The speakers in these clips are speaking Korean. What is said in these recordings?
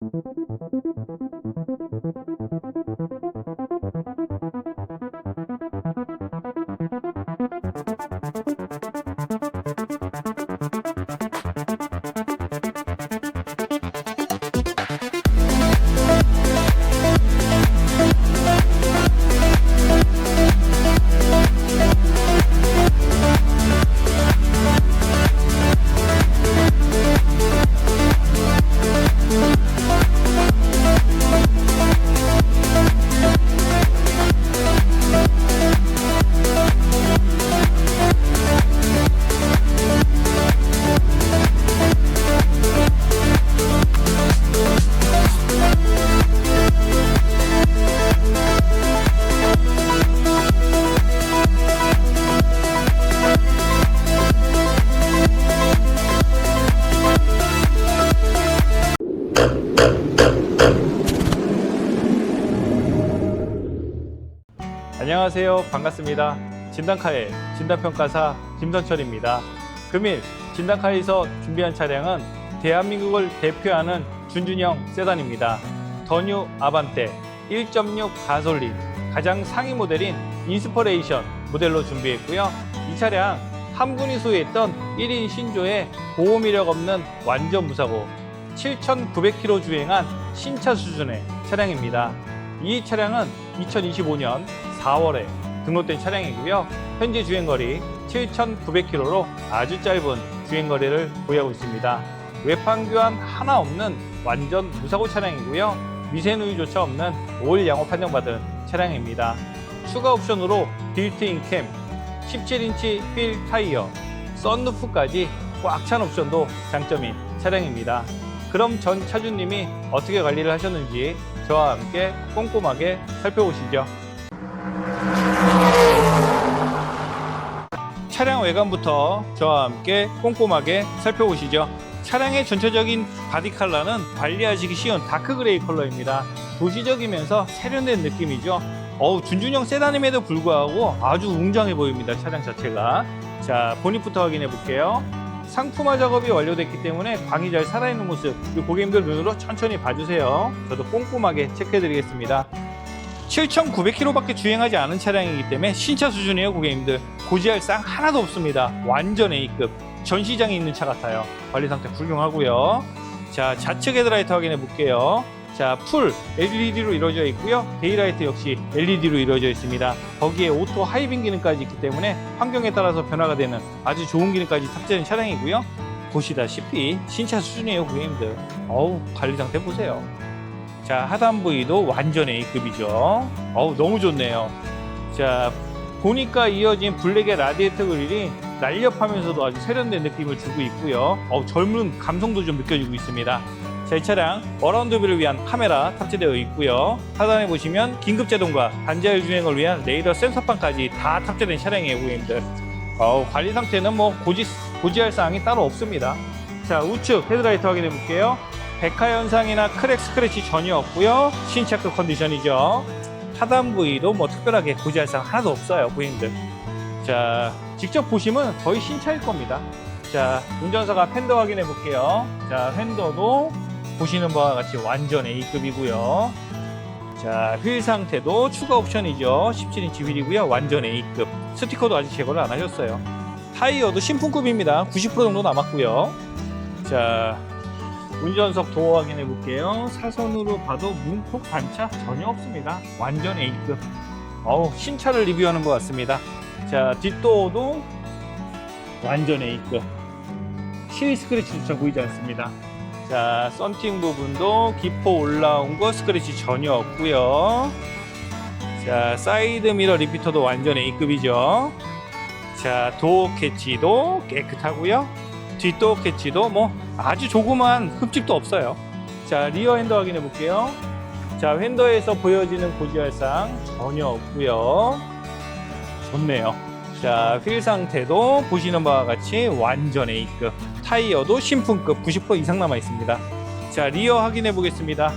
フフフフ。 안녕하세요. 반갑습니다. 진단카의 진단평가사 김선철입니다. 금일 진단카에서 준비한 차량은 대한민국을 대표하는 준준형 세단입니다. 더뉴 아반떼 1.6 가솔린 가장 상위 모델인 인스퍼레이션 모델로 준비했고요. 이 차량 한 분이 소유했던 1인 신조의 보험 이력 없는 완전 무사고 7,900km 주행한 신차 수준의 차량입니다. 이 차량은 2025년 4월에 등록된 차량이고요. 현재 주행거리 7,900km로 아주 짧은 주행거리를 보유하고 있습니다. 외판 교환 하나 없는 완전 무사고 차량이고요. 미세누유조차 없는 올 양호 판정받은 차량입니다. 추가 옵션으로 빌트인 캠, 17인치 휠 타이어, 썬루프까지 꽉 찬 옵션도 장점인 차량입니다. 그럼 전 차주님이 어떻게 관리를 하셨는지 저와 함께 꼼꼼하게 살펴보시죠. 차량 외관부터 저와 함께 꼼꼼하게 살펴보시죠. 차량의 전체적인 바디 컬러는 관리하시기 쉬운 다크 그레이 컬러입니다. 도시적이면서 세련된 느낌이죠. 어우, 준준형 세단임에도 불구하고 아주 웅장해 보입니다. 차량 자체가. 자, 보닛부터 확인해 볼게요. 상품화 작업이 완료됐기 때문에 광이 잘 살아있는 모습 고객님들 눈으로 천천히 봐주세요. 저도 꼼꼼하게 체크해 드리겠습니다. 7,900km밖에 주행하지 않은 차량이기 때문에 신차 수준이에요 고객님들. 고지할 상 하나도 없습니다. 완전 A급. 전 시장에 있는 차 같아요. 관리 상태 훌륭하고요. 자 좌측 헤드라이트 확인해 볼게요. 자 풀 LED로 이루어져 있고요. 데이라이트 역시 LED로 이루어져 있습니다. 거기에 오토 하이빙 기능까지 있기 때문에 환경에 따라서 변화가 되는 아주 좋은 기능까지 탑재된 차량이고요. 보시다시피 신차 수준이에요 고객님들. 어우 관리 상태 보세요 자, 하단 부위도 완전 A급이죠. 어우, 너무 좋네요. 자, 보니까 이어진 블랙의 라디에이터 그릴이 날렵하면서도 아주 세련된 느낌을 주고 있고요. 어우, 젊은 감성도 좀 느껴지고 있습니다. 자, 이 차량 어라운드 뷰를 위한 카메라 탑재되어 있고요. 하단에 보시면 긴급 제동과 단자율 주행을 위한 레이더 센서판까지 다 탑재된 차량이에요, 고객님들. 어우, 관리 상태는 뭐 고지, 고지할 사항이 따로 없습니다. 자, 우측 헤드라이트 확인해 볼게요. 백화 현상이나 크랙 스크래치 전혀 없고요. 신차급 컨디션이죠. 하단 부위도 뭐 특별하게 고지할 사항 하나도 없어요, 고객님들. 자, 직접 보시면 거의 신차일 겁니다. 자, 운전사가 팬더 확인해 볼게요. 자, 팬더도 보시는 바와 같이 완전 A급이고요. 자, 휠 상태도 추가 옵션이죠. 17인치 휠이고요. 완전 A급. 스티커도 아직 제거를 안 하셨어요. 타이어도 신품급입니다. 90% 정도 남았고요. 자, 운전석 도어 확인해 볼게요. 사선으로 봐도 문콕 반차 전혀 없습니다. 완전 A급. 어우, 신차를 리뷰하는 것 같습니다. 자, 뒷도어도 완전 A급. 실 스크래치조차 보이지 않습니다. 자, 썬팅 부분도 기포 올라온 거 스크래치 전혀 없고요. 자, 사이드 미러 리피터도 완전 A급이죠. 자, 도어 캐치도 깨끗하고요. 뒷도어 캐치도 뭐 아주 조그만 흠집도 없어요. 자, 리어 핸더 확인해 볼게요. 자, 핸더에서 보여지는 고지할상 전혀 없고요. 좋네요. 자, 휠 상태도 보시는 바와 같이 완전 A급. 타이어도 신품급 90% 이상 남아 있습니다. 자, 리어 확인해 보겠습니다.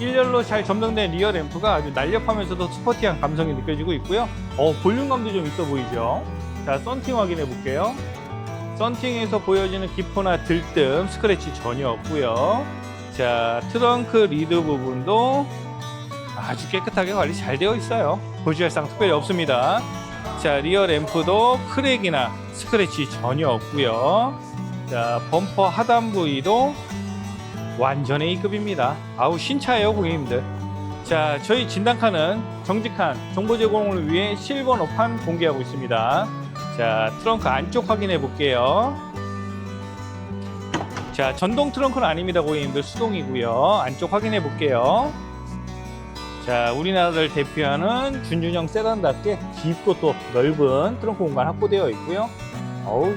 1열로 잘 점등된 리어 램프가 아주 날렵하면서도 스포티한 감성이 느껴지고 있고요. 어, 볼륨감도 좀 있어 보이죠? 자, 썬팅 확인해 볼게요. 썬팅에서 보여지는 기포나 들뜸, 스크래치 전혀 없고요. 자, 트렁크 리드 부분도 아주 깨끗하게 관리 잘 되어 있어요. 보시할상 특별히 없습니다. 자, 리어 램프도 크랙이나 스크래치 전혀 없고요. 자, 범퍼 하단 부위도 완전 A급입니다. 아우 신차예요, 고객님들. 자, 저희 진단카는 정직한 정보 제공을 위해 실버너판 공개하고 있습니다. 자, 트렁크 안쪽 확인해 볼게요. 자, 전동 트렁크는 아닙니다, 고객님들. 수동이고요. 안쪽 확인해 볼게요. 자, 우리나라를 대표하는 준준형 세단답게 깊고 또 넓은 트렁크 공간 확보되어 있고요. 어우,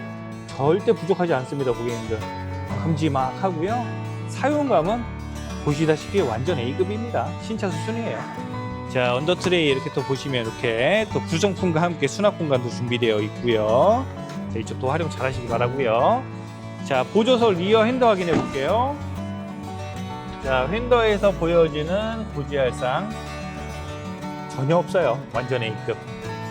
절대 부족하지 않습니다, 고객님들. 큼지막하고요. 사용감은 보시다시피 완전 A급입니다. 신차 수준이에요. 자, 언더트레이 이렇게 또 보시면 이렇게 또 구성품과 함께 수납 공간도 준비되어 있고요. 자, 이쪽도 활용 잘 하시기 바라고요. 자, 보조서 리어 핸더 확인해 볼게요. 자, 핸더에서 보여지는 고지할상 전혀 없어요. 완전 A급.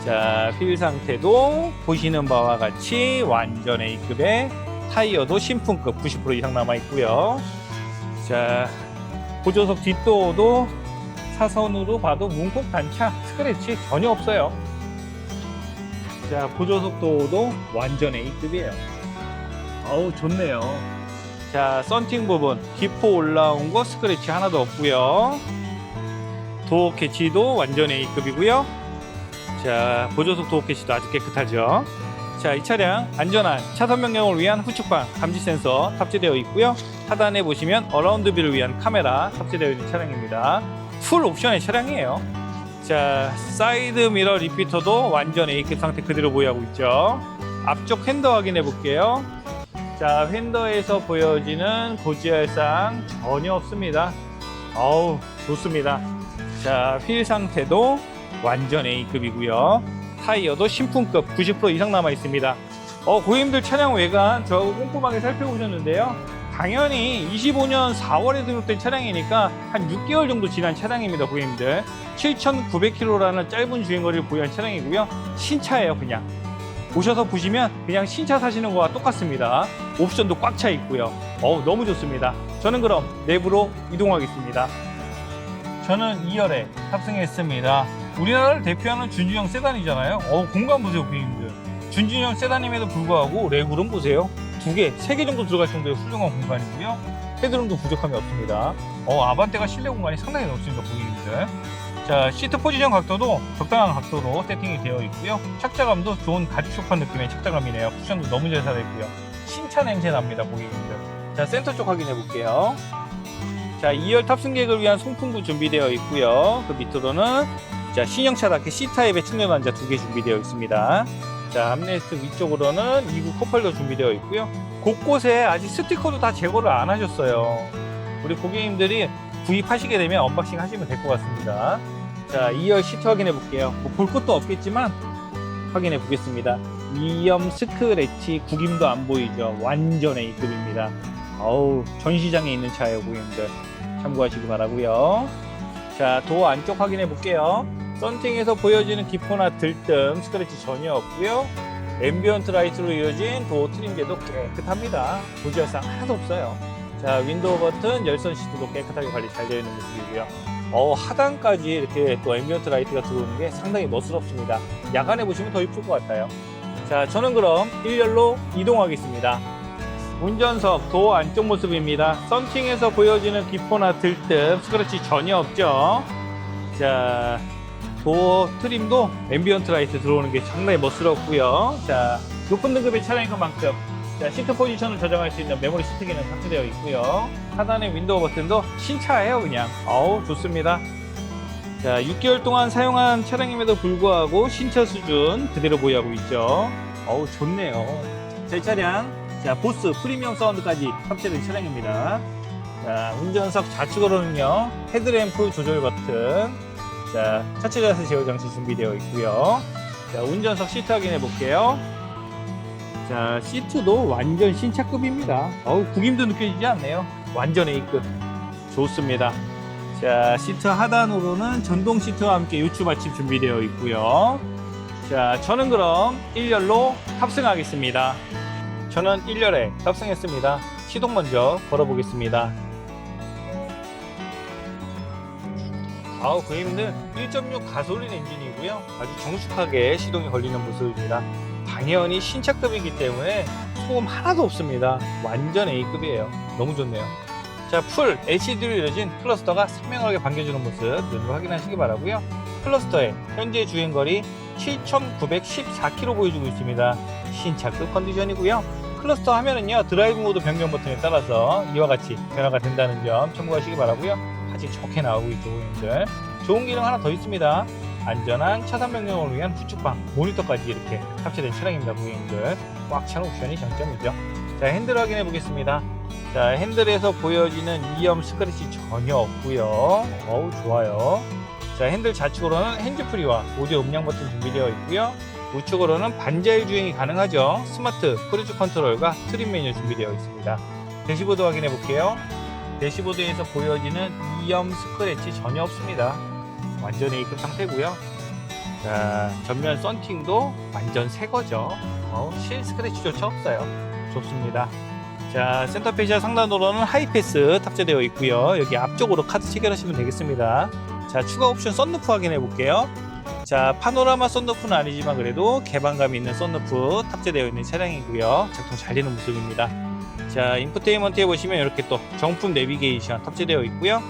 자, 휠 상태도 보시는 바와 같이 완전 A급의 타이어도 신품급 90% 이상 남아 있고요. 자, 보조석 뒷도어도 사선으로 봐도 문콕 단차 스크래치 전혀 없어요. 자, 보조석 도어도 완전 A급이에요. 어우, 좋네요. 자, 썬팅 부분 기포 올라온 거 스크래치 하나도 없고요. 도어 캐치도 완전 A급이고요. 자, 보조석 도어 캐치도 아주 깨끗하죠. 자, 이 차량 안전한 차선 변경을 위한 후측방 감지 센서 탑재되어 있고요. 하단에 보시면 어라운드 뷰를 위한 카메라 탑재되어 있는 차량입니다. 풀 옵션의 차량이에요. 자, 사이드 미러 리피터도 완전 A급 상태 그대로 보유하고 있죠. 앞쪽 핸더 확인해 볼게요. 자, 핸더에서 보여지는 고지할상 전혀 없습니다. 어우, 좋습니다. 자, 휠 상태도 완전 A급이고요. 타이어도 신품급 90% 이상 남아 있습니다. 어, 고객님들 차량 외관 저하고 꼼꼼하게 살펴보셨는데요. 당연히 25년 4월에 등록된 차량이니까 한 6개월 정도 지난 차량입니다, 고객님들. 7,900km라는 짧은 주행거리를 보유한 차량이고요. 신차예요, 그냥. 오셔서 보시면 그냥 신차 사시는 거와 똑같습니다. 옵션도 꽉 차 있고요. 어우, 너무 좋습니다. 저는 그럼 내부로 이동하겠습니다. 저는 2열에 탑승했습니다. 우리나라를 대표하는 준준형 세단이잖아요. 어 공간 보세요, 고객님들. 준준형 세단임에도 불구하고 레그룸 보세요. 두 개, 세 개 정도 들어갈 정도의 훌륭한 공간이고요. 헤드룸도 부족함이 없습니다. 어 아반떼가 실내 공간이 상당히 넓습니다, 고객님들. 자 시트 포지션 각도도 적당한 각도로 세팅이 되어 있고요. 착자감도 좋은 가죽 소파 느낌의 착자감이네요. 쿠션도 너무 잘 살아있고요. 신차 냄새 납니다, 고객님들. 자 센터 쪽 확인해 볼게요. 자 2열 탑승객을 위한 송풍구 준비되어 있고요. 그 밑으로는 자 신형차답게 C타입의 측면 환자 두 개 준비되어 있습니다. 자 암레스트 위쪽으로는 2구 컵홀더 준비되어 있고요. 곳곳에 아직 스티커도 다 제거를 안 하셨어요. 우리 고객님들이 구입하시게 되면 언박싱 하시면 될 것 같습니다. 자 2열 시트 확인해 볼게요. 뭐 볼 것도 없겠지만 확인해 보겠습니다. 2염 스크래치 구김도 안 보이죠. 완전 A급입니다. 어우 전시장에 있는 차예요 고객님들 참고하시기 바라고요 자 도어 안쪽 확인해 볼게요 썬팅에서 보여지는 기포나 들뜸 스크래치 전혀 없고요. 앰비언트 라이트로 이어진 도어 트림제도 깨끗합니다. 고지혈상 하나도 없어요. 자 윈도우 버튼 열선 시트도 깨끗하게 관리 잘 되어 있는 모습이고요. 어 하단까지 이렇게 또 앰비언트 라이트가 들어오는 게 상당히 멋스럽습니다. 야간에 보시면 더 이쁠 것 같아요. 자 저는 그럼 1열로 이동하겠습니다. 운전석 도어 안쪽 모습입니다. 썬팅에서 보여지는 기포나 들뜸 스크래치 전혀 없죠. 자 도어 트림도 앰비언트 라이트 들어오는 게 상당히 멋스럽고요. 자 높은 등급의 차량인 것만큼 자 시트 포지션을 조정할 수 있는 메모리 시트 기능 탑재되어 있고요. 하단의 윈도우 버튼도 신차예요 그냥. 어우 좋습니다. 자 6개월 동안 사용한 차량임에도 불구하고 신차 수준 그대로 보유하고 있죠. 어우 좋네요. 제 차량 자, 보스 프리미엄 사운드까지 탑재된 차량입니다. 자, 운전석 좌측으로는요, 헤드램프 조절 버튼, 자, 차체 자세 제어 장치 준비되어 있고요. 자, 운전석 시트 확인해 볼게요. 자, 시트도 완전 신차급입니다. 어우, 구김도 느껴지지 않네요. 완전 A급. 좋습니다. 자, 시트 하단으로는 전동 시트와 함께 요추 받침 준비되어 있고요. 자, 저는 그럼 1열로 탑승하겠습니다. 저는 1열에 탑승했습니다. 시동 먼저 걸어보겠습니다. 아우 고객님들 1.6 가솔린 엔진이고요. 아주 정숙하게 시동이 걸리는 모습입니다. 당연히 신차급이기 때문에 소음 하나도 없습니다. 완전 A급이에요. 너무 좋네요. 자, 풀 LCD로 이루어진 클러스터가 선명하게 반겨주는 모습 눈으로 확인하시기 바라고요. 클러스터의 현재 주행거리 7,914km 보여주고 있습니다. 신차급 컨디션이고요. 클러스터 하면은요 드라이브 모드 변경 버튼에 따라서 이와 같이 변화가 된다는 점 참고하시기 바라고요. 아직 좋게 나오고 있죠, 고객님들. 좋은 기능 하나 더 있습니다. 안전한 차선 변경을 위한 후측방 모니터까지 이렇게 탑재된 차량입니다, 고객님들. 꽉 찬 옵션이 장점이죠. 자, 핸들 확인해 보겠습니다. 자, 핸들에서 보여지는 이염 스크래치 전혀 없고요. 어우, 좋아요. 자, 핸들 좌측으로는 핸즈프리와 오디오 음량 버튼 준비되어 있고요. 우측으로는 반자율 주행이 가능하죠. 스마트 크루즈 컨트롤과 트림 메뉴 준비되어 있습니다. 대시보드 확인해 볼게요. 대시보드에서 보여지는 이염 스크래치 전혀 없습니다. 완전 A급 상태고요. 자, 전면 썬팅도 완전 새 거죠. 어, 실 스크래치조차 없어요. 좋습니다. 자, 센터페시아 상단으로는 하이패스 탑재되어 있고요. 여기 앞쪽으로 카드 체결하시면 되겠습니다. 자, 추가 옵션 썬루프 확인해 볼게요. 자, 파노라마 썬루프는 아니지만 그래도 개방감 있는 썬루프 탑재되어 있는 차량이고요. 작동 잘 되는 모습입니다. 자, 인포테인먼트에 보시면 이렇게 또 정품 내비게이션 탑재되어 있고요.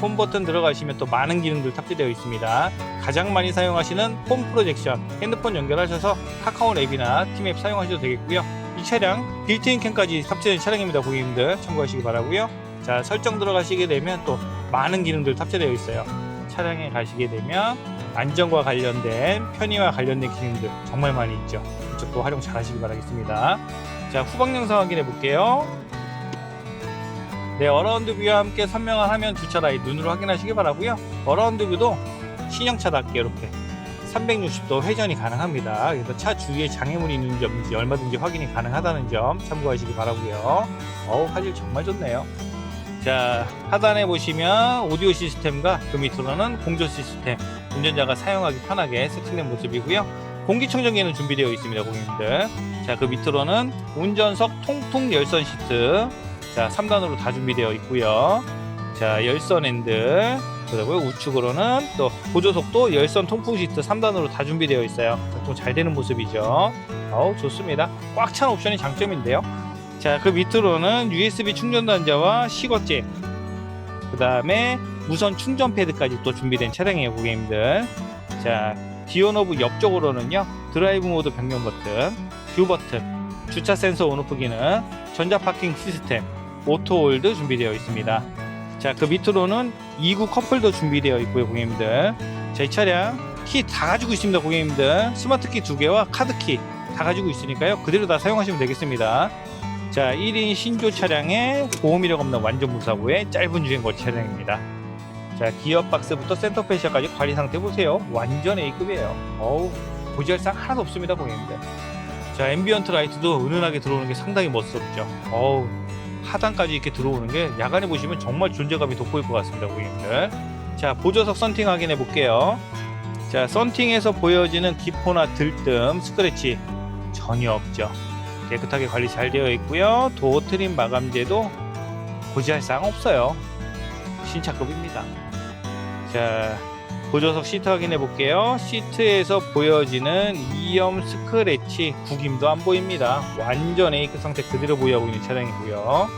홈 버튼 들어가시면 또 많은 기능들 탑재되어 있습니다. 가장 많이 사용하시는 홈 프로젝션, 핸드폰 연결하셔서 카카오 앱이나 팀앱 사용하셔도 되겠고요. 이 차량 빌트인 캠까지 탑재된 차량입니다, 고객님들 참고하시기 바라고요. 자, 설정 들어가시게 되면 또 많은 기능들 탑재되어 있어요. 차량에 가시게 되면 안전과 관련된 편의와 관련된 기능들 정말 많이 있죠. 이쪽도 활용 잘 하시기 바라겠습니다. 자, 후방 영상 확인해 볼게요. 네, 어라운드 뷰와 함께 선명한 화면 주차 라인 눈으로 확인하시기 바라고요. 어라운드 뷰도 신형차답게 이렇게 360도 회전이 가능합니다. 그래서 차 주위에 장애물이 있는지 없는지 얼마든지 확인이 가능하다는 점 참고하시기 바라고요. 어우, 화질 정말 좋네요. 자, 하단에 보시면 오디오 시스템과 그 밑으로는 공조 시스템, 운전자가 사용하기 편하게 세팅된 모습이고요. 공기청정기는 준비되어 있습니다, 고객님들. 자, 그 밑으로는 운전석 통풍 열선 시트, 자, 3단으로 다 준비되어 있고요. 자, 열선 핸들, 그리고 우측으로는 또 보조석도 열선 통풍 시트 3단으로 다 준비되어 있어요. 작동 잘 되는 모습이죠. 어우, 좋습니다. 꽉 찬 옵션이 장점인데요. 자, 그 밑으로는 USB 충전 단자와 시거잭, 그 다음에 무선 충전 패드까지 또 준비된 차량이에요, 고객님들. 자, 디오노브 옆쪽으로는요, 드라이브 모드 변경 버튼, 뷰 버튼, 주차 센서 온오프 기능, 전자 파킹 시스템, 오토 홀드 준비되어 있습니다. 자, 그 밑으로는 2구 커플도 준비되어 있고요, 고객님들. 자, 이 차량 키 다 가지고 있습니다, 고객님들. 스마트 키 두 개와 카드 키 다 가지고 있으니까요. 그대로 다 사용하시면 되겠습니다. 자, 1인 신조 차량에 보험 이력 없는 완전 무사고의 짧은 주행거리 차량입니다. 자, 기어박스부터 센터페시아까지 관리 상태 보세요. 완전 A급이에요. 어우, 고지할상 하나도 없습니다, 고객님들. 자, 앰비언트 라이트도 은은하게 들어오는 게 상당히 멋스럽죠. 어우, 하단까지 이렇게 들어오는 게 야간에 보시면 정말 존재감이 돋보일 것 같습니다, 고객님들. 자, 보조석 썬팅 확인해 볼게요. 자, 썬팅에서 보여지는 기포나 들뜸, 스크래치 전혀 없죠. 깨끗하게 관리 잘 되어 있고요. 도어 트림 마감재도 고지할 사항 없어요. 신차급입니다. 자, 보조석 시트 확인해 볼게요. 시트에서 보여지는 이염 스크래치 구김도 안 보입니다. 완전 A급 상태 그대로 보유하고 있는 차량이고요.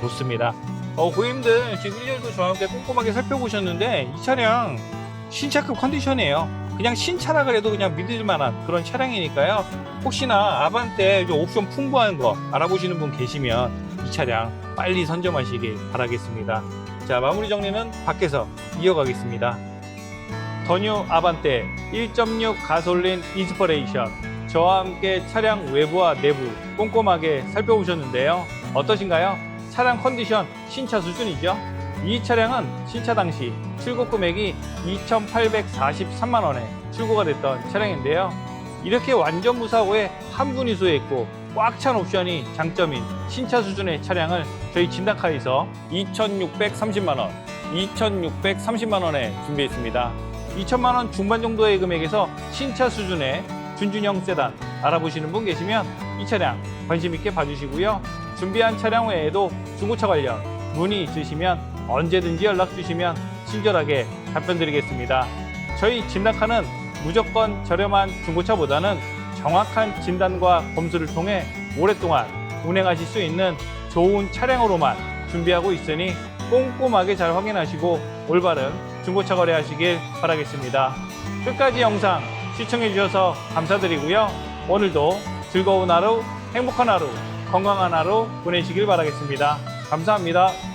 좋습니다. 어, 고객님들 지금 1년도 저와 함께 꼼꼼하게 살펴보셨는데 이 차량 신차급 컨디션이에요. 그냥 신차라 그래도 그냥 믿을 만한 그런 차량이니까요. 혹시나 아반떼 좀 옵션 풍부한 거 알아보시는 분 계시면 이 차량 빨리 선점하시길 바라겠습니다. 자, 마무리 정리는 밖에서 이어가겠습니다. 더뉴 아반떼 1.6 가솔린 인스퍼레이션 저와 함께 차량 외부와 내부 꼼꼼하게 살펴보셨는데요. 어떠신가요? 차량 컨디션 신차 수준이죠? 이 차량은 신차 당시 출고 금액이 2,843만 원에 출고가 됐던 차량인데요. 이렇게 완전 무사고에 한 분이 소유했고 꽉 찬 옵션이 장점인 신차 수준의 차량을 저희 진다카에서 2,630만 원, 2,630만 원에 준비했습니다. 2천만 원 중반 정도의 금액에서 신차 수준의 준준형 세단 알아보시는 분 계시면 이 차량 관심 있게 봐주시고요. 준비한 차량 외에도 중고차 관련 문의 있으시면 언제든지 연락 주시면 친절하게 답변 드리겠습니다. 저희 진단카는 무조건 저렴한 중고차보다는 정확한 진단과 검수를 통해 오랫동안 운행하실 수 있는 좋은 차량으로만 준비하고 있으니 꼼꼼하게 잘 확인하시고 올바른 중고차 거래하시길 바라겠습니다. 끝까지 영상 시청해 주셔서 감사드리고요. 오늘도 즐거운 하루, 행복한 하루, 건강한 하루 보내시길 바라겠습니다. 감사합니다.